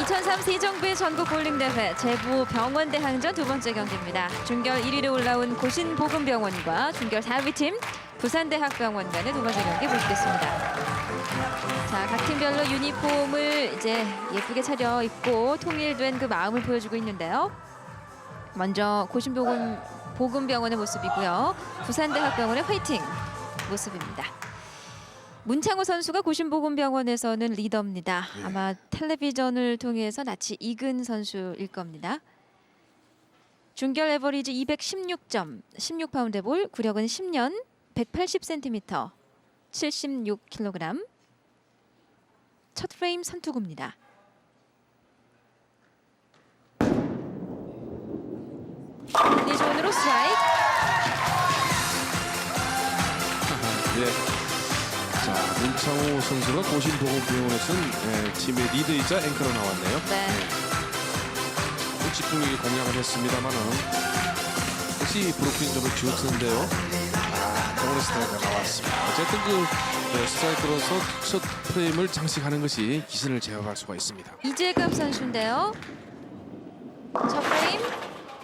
2003 세종부의 전국 볼링대회 제부 병원대 항전 두 번째 경기입니다. 중결 1위로 올라온 고신보건병원과 중결 4위 팀 부산대학병원 간의 두 번째 경기 보시겠습니다. 자, 각 팀별로 유니폼을 이제 예쁘게 차려 입고 통일된 그 마음을 보여주고 있는데요. 먼저 고신보건 보건병원의 모습이고요. 부산대학병원의 화이팅 모습입니다. 문창호 선수가 고신보건병원에서는 리더입니다. 예. 아마 텔레비전을 통해서 낯이 익은 선수일 겁니다. 중결 에버리지 216점, 16파운드 볼, 구력은 10년, 180cm, 76kg. 첫 프레임 선투구입니다. 컨디션으로 스트라이크. 예. 자, 문창호 선수가 고신보건병원에서는 예, 팀의 리더이자 앵커로 나왔네요. 네. 좀 집중력이 공략을 했습니다만은 혹시 브로킹 점을 지웠는데요. 아, 정원의 스트라이크가 나왔습니다. 어쨌든 그 네, 스트라이크로서 첫 프레임을 장식하는 것이 기선을 제압할 수가 있습니다. 이재급 선수인데요. 첫 프레임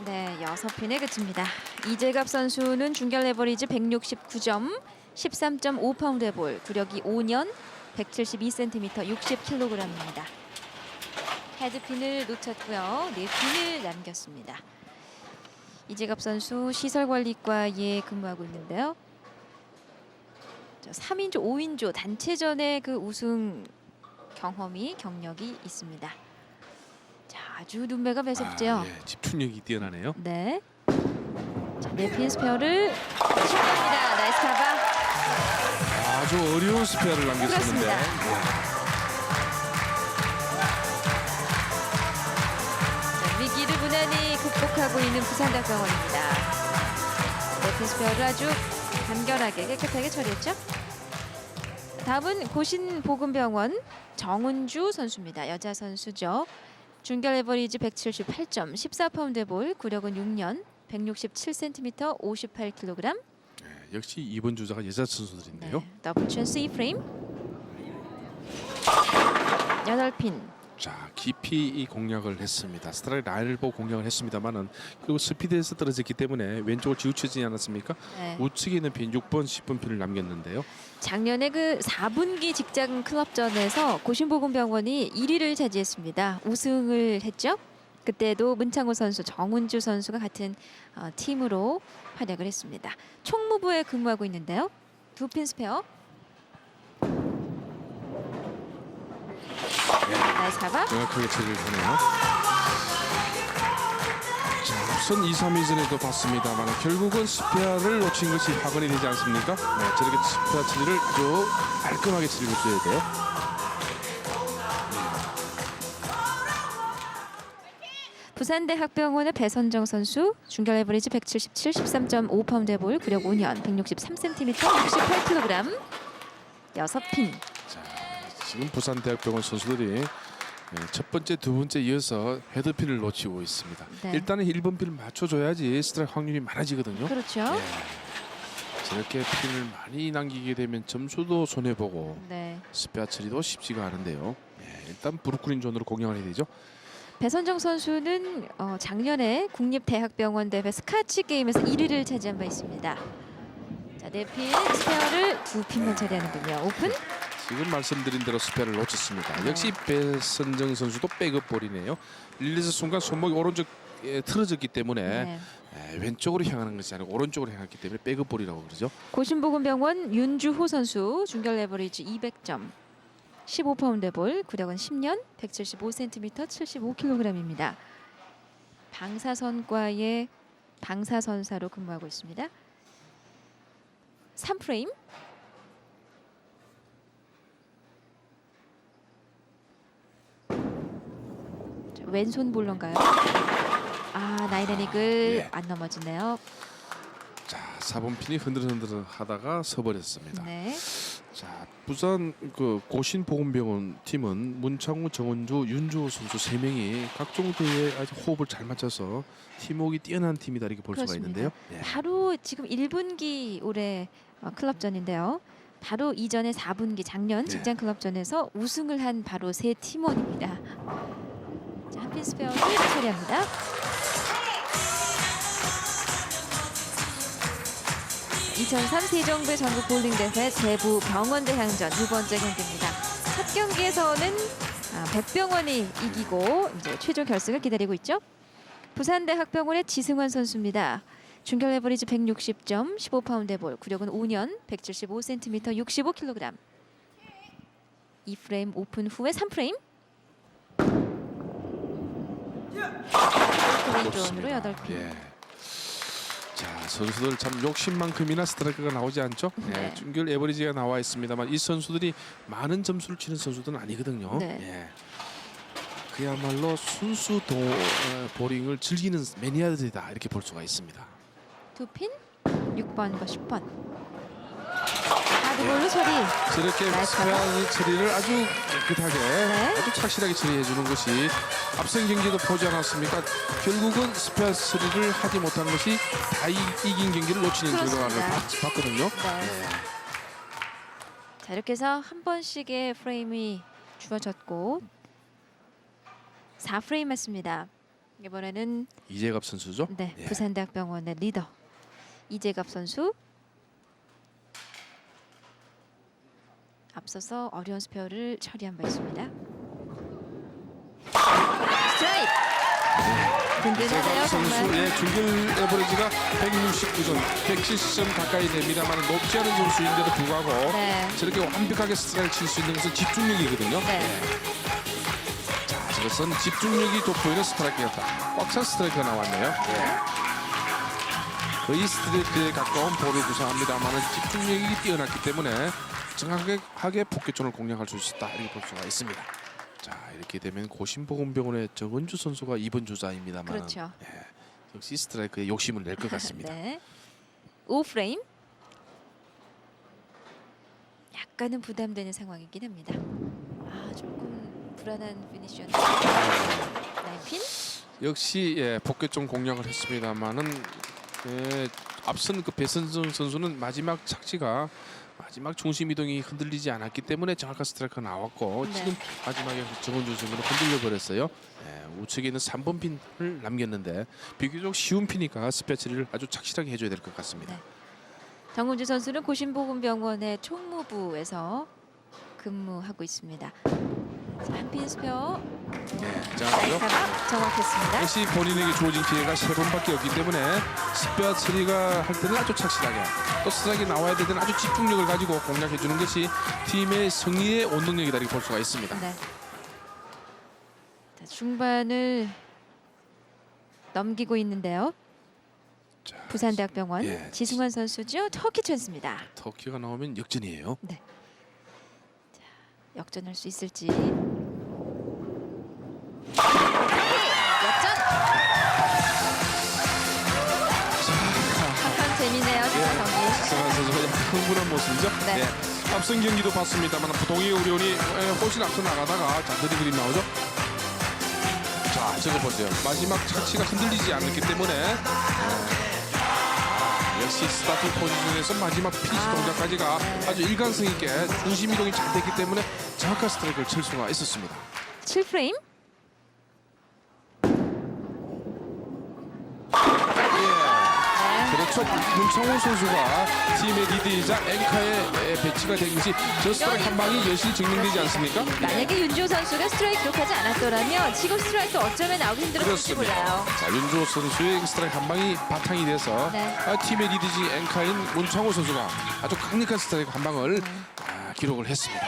네 여섯 핀에 그칩니다. 이재갑 선수는 중결 레버리지 169점, 13.5파운드의 볼, 구력이 5년, 172cm, 60kg입니다. 헤드핀을 놓쳤고요. 네 핀을 남겼습니다. 이재갑 선수 시설관리과에 근무하고 있는데요. 3인조, 5인조 단체전의 그 우승 경험이 경력이 있습니다. 자, 아주 눈매가 매섭죠. 아, 예, 집중력이 뛰어나네요. 네. 자, 네핀 스페어를 슛합니다. 나이스 카바. 아주 어려운 스페어를 남겼었는데. 자, 위기를 무난히 극복하고 있는 부산대학병원입니다. 네핀 스페어를 아주 간결하게 깨끗하게 처리했죠. 다음은 고신보건병원 정은주 선수입니다. 여자 선수죠. 중결 에버리지 178점, 14파운드 볼, 구력은 6년, 167cm, 58kg. 예, 역시 이번 주자가 여자 선수들인데요. 네, 더블 찬스 이 프레임. 8핀. 자 깊이 이 공략을 했습니다. 스트라이크 라인을 보고 공략을 했습니다만은 그리고 스피드에서 떨어졌기 때문에 왼쪽을 치우쳐지지 않았습니까? 네. 우측에 있는 핀 6번, 10번 핀을 남겼는데요. 작년에 그 4분기 직장 클럽전에서 고신보건병원이 1위를 차지했습니다. 우승을 했죠. 그때도 문창호 선수, 정은주 선수가 같은 어, 팀으로 활약을 했습니다. 총무부에 근무하고 있는데요. 두 핀 스페어. 나이스 가봐. 정확하게 처리를 하네요. 자, 앞선 2, 3위전에도 봤습니다만 결국은 스페어를 놓친 것이 화근이 되지 않습니까? 네, 저렇게 스페어 처리를 아주 깔끔하게 처리해 줘야 돼요. 부산대학병원의 배선정 선수 중결 에버리지 177, 13.5파운드 볼, 구력 5년, 163cm, 68kg. 여섯 핀. 자, 지금 부산대학병원 선수들이 네, 첫 번째, 두 번째 이어서 헤드핀을 놓치고 있습니다. 네. 일단은 1번 핀을 맞춰줘야지 스트라이크 확률이 많아지거든요. 그렇죠. 예. 저렇게 핀을 많이 남기게 되면 점수도 손해보고 네. 스페어 처리도 쉽지가 않은데요. 예, 일단 브루클린 존으로 공략을 해야 되죠. 배선정 선수는 어, 작년에 국립대학병원 대회 스카치 게임에서 1위를 차지한 바 있습니다. 자, 네핀 스페어를 두 핀만 처리하는군요. 오픈. 지금 말씀드린 대로 스페어를 놓쳤습니다. 네. 역시 배선정 선수도 백업 볼이네요. 릴리즈 순간 손목이 오른쪽 에 틀어졌기 때문에 네. 예, 왼쪽으로 향하는 것이 아니고 오른쪽으로 향했기 때문에 백업 볼이라고 그러죠. 고신보건병원 윤주호 선수 중결 레버리지 200점. 15파운드 볼, 구력은 10년, 175cm, 75kg입니다. 방사선과의 방사선사로 근무하고 있습니다. 3프레임. 자, 왼손 볼런가요? 아, 나이레닉을 예. 안 넘어지네요. 자, 4번 핀이 흔들흔들 하다가 서버렸습니다. 네. 자, 부산 그 고신보건병원 팀은 문창우, 정은주, 윤주호 선수 세 명이 각종 대회에 아주 호흡을 잘 맞춰서 팀워크가 뛰어난 팀이다 이렇게 볼 수가 그렇습니다. 있는데요. 예. 바로 지금 1분기 올해 어, 클럽전인데요. 바로 이전에 4분기 작년 네. 직장 클럽전에서 우승을 한 바로 세 팀원입니다. 한빈 스페어 1위 처리합니다. (2003) 세종배 전국 볼링 대회 제부 병원대 향전 두 번째 경기입니다. 첫 경기에서는 아, 백병원이 이기고 이제 최종 결승을 기다리고 있죠. 부산대 학병원의 지승환 선수입니다. 중결 레버리지 160점, 15파운드 볼, 구력은 5년, 175cm, 65kg. 2프레임 오픈 후에 3프레임. 드론으로 8핀. 예. 자 선수들 참 욕심만큼이나 스트라이크가 나오지 않죠. 네. 예, 중결 에버리지가 나와 있습니다만 이 선수들이 많은 점수를 치는 선수들은 아니거든요. 네. 예. 그야말로 순수 도, 어, 보링을 즐기는 매니아들이다 이렇게 볼 수가 있습니다. 두 핀, 6번과 10번. 하드볼로 처리. 저렇게 날카로워. 스페어 처리를 아주 깨끗하게 네. 아주 착실하게 처리해 주는 것이 앞선 경기도 보지 않았습니까? 결국은 스페어 처리를 하지 못한 것이 다 이, 이긴 경기를 놓치는 그렇습니다. 결과를 봤- 봤거든요. 네. 자 이렇게 해서 한 번씩의 프레임이 주어졌고 4프레임 했습니다. 이번에는 이재갑 선수죠. 네, 예. 부산대학병원의 리더 이재갑 선수 앞서서 어려운 스페어를 처리한 바 있습니다. 스트라이크! 든든하네요 이재갑 정말. 선수의 중결 에버리지가 169점, 170점 가까이 됩니다만 높지 않은 선수인데도 불구하고 네. 저렇게 완벽하게 스트라이크를 칠수 있는 것은 집중력이거든요. 네. 자, 저것은 집중력이 돋보이는 스트라이크였다. 꽉 찬 스트라이크가 나왔네요. 예. 거의 스트레이트에 가까운 볼을 구사합니다만 집중력이 뛰어났기 때문에 정확하게 포켓존을 공략할 수 있다 이렇게 볼 수가 있습니다. 자 이렇게 되면 고심보건병원의 정은주 선수가 2번 주자입니다만 그렇죠. 역시 스트라이크에 욕심을 낼 것 같습니다. 네. 5프레임. 약간은 부담되는 상황이긴 합니다. 아 조금 불안한 피니시였는데. 나인핀. 역시 예, 포켓존 공략을 했습니다만은 예, 앞선 그 배선정 선수는 마지막 착지가 마지막 중심 이동이 흔들리지 않았기 때문에 정확한 스트라이크가 나왔고 네. 지금 마지막에 정원주 선수는 흔들려 버렸어요. 예, 우측에 있는 3번 핀을 남겼는데 비교적 쉬운 피니까 스페치를 아주 착실하게 해줘야 될 것 같습니다. 네. 정은주 선수는 고심보건병원의 총무부에서 근무하고 있습니다. 자, 한핀 스페어 예, 자, 그죠? 나이타가 정확했습니다. 역시 본인에게 주어진 기회가 세 번밖에 없기 때문에 스페어 처리가 할 때는 아주 착실하게 또 스트라이크 나와야 될 때는 아주 집중력을 가지고 공략해 주는 것이 팀의 승리의 원동력이다 이렇게 볼 수가 있습니다. 네. 자, 중반을 넘기고 있는데요. 자, 부산대학병원 예. 지승환 선수죠. 터키 찬스입니다. 터키가 나오면 역전이에요. 역전할 수 있을지. 흥분한 모습이죠. 네. 예. 앞선 경기도 봤습니다만 부동의 오리온이 예, 훨씬 앞서 나가다가 자 그림 나오죠. 자 저거 보세요. 마지막 착지가 흔들리지 않았기 때문에 예. 아, 역시 스타트 포지션에서 마지막 피니시 아, 동작까지가 네. 아주 일관성 있게 중심 이동이 잘 됐기 때문에 정확한 스트라이크를 칠 수가 있었습니다. 7프레임. 예. 네. 그렇죠. 문창호 선수가 팀의 리드이자 앵커에 배치가 된 것이 저 스트라이크 한 방이 여실히 증명되지 않습니까? 만약에 윤조 선수가 스트라이크 기록하지 않았더라면 지금 스트라이크 어쩌면 나오기 힘들었을지 몰라요. 자, 윤조 선수의 스트라이크 한 방이 바탕이 돼서 네. 아, 팀의 리드지 앵커인 문창호 선수가 아주 강력한 스트라이크 한 방을 네. 아, 기록을 했습니다.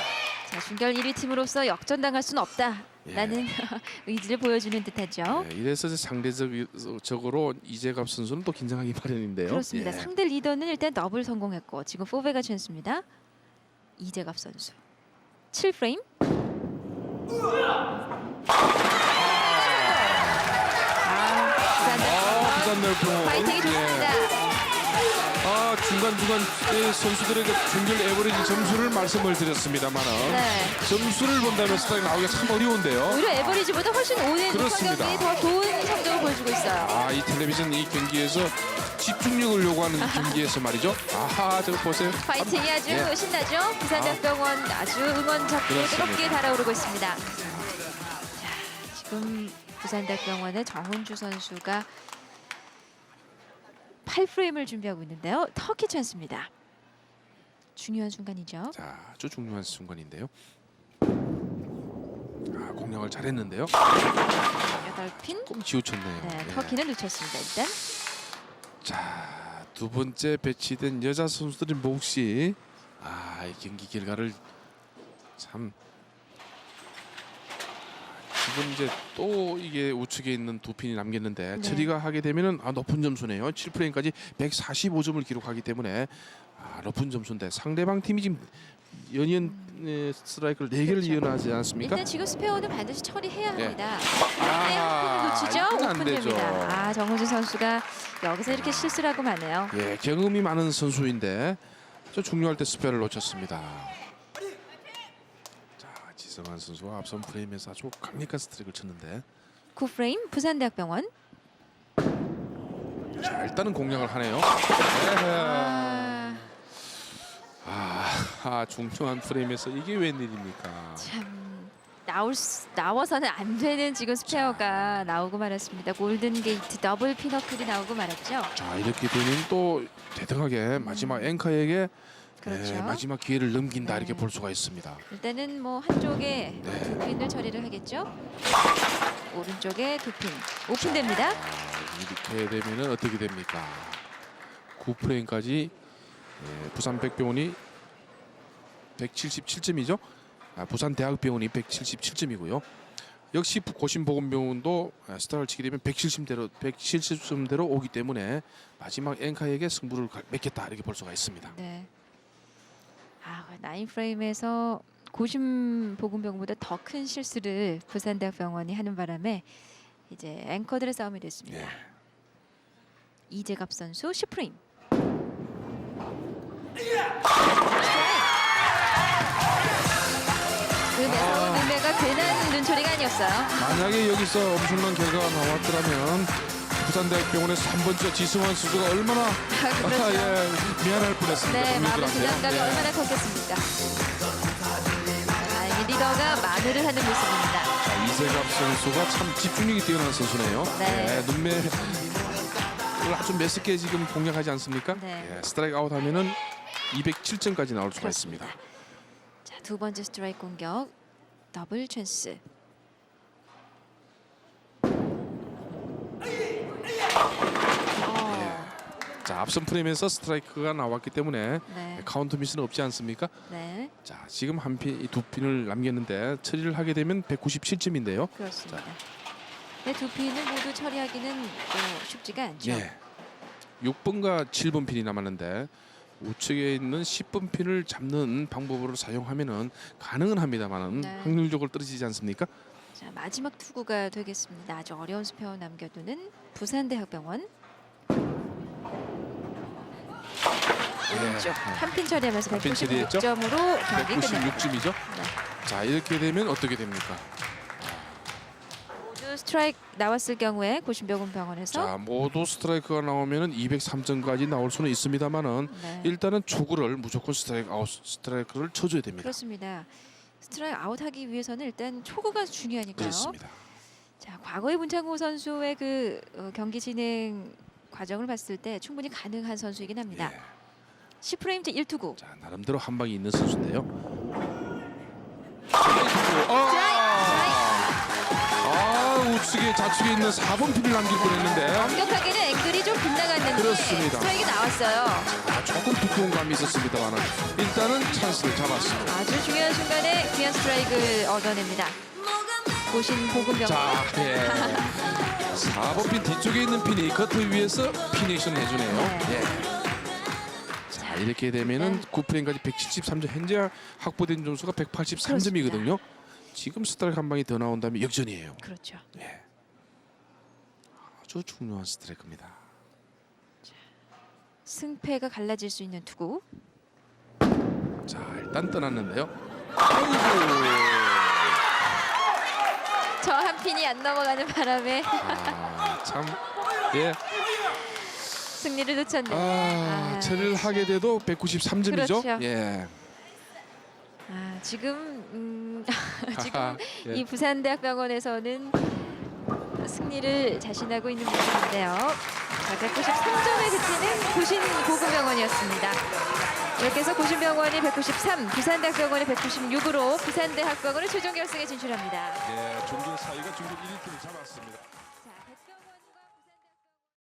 자, 중결 1위 팀으로서 역전당할 수는 없다라는 의지를 보여주는 듯하죠. 예, 이래서 이제 상대적으로 이재갑 선수는 또 긴장하기 마련인데요. 그렇습니다. 예. 상대 리더는 일단 더블 성공했고 지금 포베가 찬스입니다. 이재갑 선수. 7프레임. 아, 아, 부산 널프 파이팅이 좋습니다. 아 중간 중간 선수들에게 중결 에버리지 점수를 말씀을 드렸습니다만은 네. 점수를 본다면 스타일이 나오기가 참 어려운데요. 오히려 에버리지보다 훨씬 오는 그렇습니다. 성경이 더 좋은 성적을 보여주고 있어요. 아 이 텔레비전 이 경기에서 집중력을 요구하는 경기에서 말이죠. 아하 저거 보세요. 파이팅이 아주 예. 신나죠? 부산대학병원 아주 응원 적도 그렇습니다. 뜨겁게 달아오르고 있습니다. 자, 지금 부산대학병원의 정은주 선수가 8프레임을 준비하고 있는데요. 터키 찬스입니다. 중요한 순간이죠. 자, 아주 중요한 순간인데요. 아, 공략을 잘했는데요. 8핀. 조금 지우쳤네요. 네, 예. 터키는 놓쳤습니다. 일단 자, 두 번째 배치된 여자 선수들의 몫이 아, 이 경기 결과를 참 지금 이제 또 이게 우측에 있는 두 핀이 남겼는데 네. 처리가 하게 되면은 아, 높은 점수네요. 7프레임까지 145점을 기록하기 때문에 아, 높은 점수인데 상대방 팀이 지금 연이은 에, 스트라이크를 4개를 그렇죠. 이어나지 않았습니까? 일단 지금 스페어는 반드시 처리해야 예. 합니다. 아, 네, 한 놓치죠? 이건 안 되죠. 오픈됩니다. 아, 정은주 선수가 여기서 이렇게 실수를 하고 마네요. 예, 경험이 많은 선수인데 저 중요할 때 스페어를 놓쳤습니다. 자, 지성한 선수가 앞선 프레임에서 아주 강력한 스트릭을 쳤는데 9프레임 부산대학병원. 자, 일단은 공략을 하네요. 아, 아, 아, 중요한 프레임에서 이게 웬일입니까? 참 나올 수, 나와서는 안 되는 지금 스페어가 나오고 말았습니다. 골든 게이트 더블 피너클이 나오고 말았죠. 자, 이렇게 되면 또 대등하게 마지막 앵커에게 그렇죠. 예, 마지막 기회를 넘긴다 네. 이렇게 볼 수가 있습니다. 일단은 뭐 한쪽에 네. 두 핀을 처리를 하겠죠. 오른쪽에 두 핀. 오픈됩니다. 자, 이렇게 되면은 어떻게 됩니까? 9프레임까지 예, 부산 백병원이 177점이죠. 아, 부산 대학병원이 177점이고요. 역시 부- 고신보건병원도 아, 스타를 치게 되면 170대로 170점대로 오기 때문에 마지막 앵카에게 승부를 가- 맺겠다 이렇게 볼 수가 있습니다. 네. 아, 나인 프레임에서 고심 보건병원보다 더 큰 실수를 부산대학병원이 하는 바람에 이제 앵커들의 싸움이 됐습니다. 예. 이재갑 선수 10프레임. 그 매서운 눈매가 괜한 눈초리가 아니었어요. 만약에 여기서 엄청난 결과가 나왔더라면 부산대학병원에서 한 번째 지승환 선수가 얼마나 아, 아, 그렇죠. 예, 미안할 뻔했습니다. 네, 마음의. 부담감이 예. 얼마나 컸겠습니까? 다행히 리더가 만회를 하는 모습입니다. 자, 이세갑 선수가 참 집중력이 뛰어난 선수네요. 네. 예, 눈매 를 아주 매섭게 지금 공략하지 않습니까? 네. 예, 스트라이크 아웃 하면은 207점까지 나올 수가. 있습니다. 자, 두 번째 스트라이크 공격. 더블 찬스. 자, 앞선 프레임에서 스트라이크가 나왔기 때문에 네. 카운트 미스는 없지 않습니까? 네, 자, 지금 한 핀, 이두 핀을 남겼는데 처리를 하게 되면 197점인데요. 그렇습니다. 네, 두 핀을 모두 처리하기는 또 쉽지가 않죠. 예. 6번과 7번 핀이 남았는데 우측에 있는 10번 핀을 잡는 방법으로 사용하면은 가능은 합니다만은 네. 확률적으로 떨어지지 않습니까? 자, 마지막 투구가 되겠습니다. 아주 어려운 스페어 남겨두는 부산대학병원 오른쪽 한핀 처리하면서 네. 한핀 처리했죠? 196점으로 경기 끝냅니다. 196점이죠. 네. 자 이렇게 되면 어떻게 됩니까? 모두 스트라이크 나왔을 경우에 고신병원 병원에서 자 모두 스트라이크가 나오면은 203점까지 나올 수는 있습니다만은 네. 일단은 초구를 무조건 스트라이크 아웃 스트라이크를 쳐줘야 됩니다. 그렇습니다. 스트라이크 아웃하기 위해서는 일단 초구가 중요하니까요. 그렇습니다. 자, 과거의 문창호 선수의 그 어, 경기 진행 과정을 봤을 때 충분히 가능한 선수이긴 합니다. 예. 10프레임 제 1투구. 자 나름대로 한 방이 있는 선수인데요. 아 우측에 좌측에 있는 4번 핀을 남길 뻔했는데 엄격하게는 앵글이 좀 빗나갔는데 그렇습니다. 스트라이크 나왔어요. 아, 조금 두꺼운 감이 있었습니다만은 일단은 찬스를 잡았습니다. 아주 중요한 순간에 귀한 스트라이크를 얻어냅니다. 고신 보금병원. 자, 예. 4번 핀 뒤쪽에 있는 핀이 커트 위에서 피니션 해주네요. 네. 예. 자, 이렇게 되면은 네. 9프레임까지 173점, 현재 확보된 점수가 183점이거든요. 지금 스트라이크 한 방이 더 나온다면 역전이에요. 그렇죠. 예. 아주 중요한 스트라이크입니다. 승패가 갈라질 수 있는 투구. 자, 일단 떠났는데요. 아이고. 저 한 핀이 안 넘어가는 바람에 아, 참. 예. 승리를 놓쳤네요. 아, 아, 처리를 하게 돼도 193점이죠. 그렇죠. 예. 아, 지금 음, 지금 하하, 예. 이 부산대학병원에서는 승리를 자신하고 있는 모습인데요. 자, 193점에 그치는 고신보건병원이었습니다. 이렇게 해서 고신병원이 193, 부산대학병원이 196으로 부산대학병원을 최종 결승에 진출합니다. 예, 종균 사이가 중국 1위팀을 잡았습니다.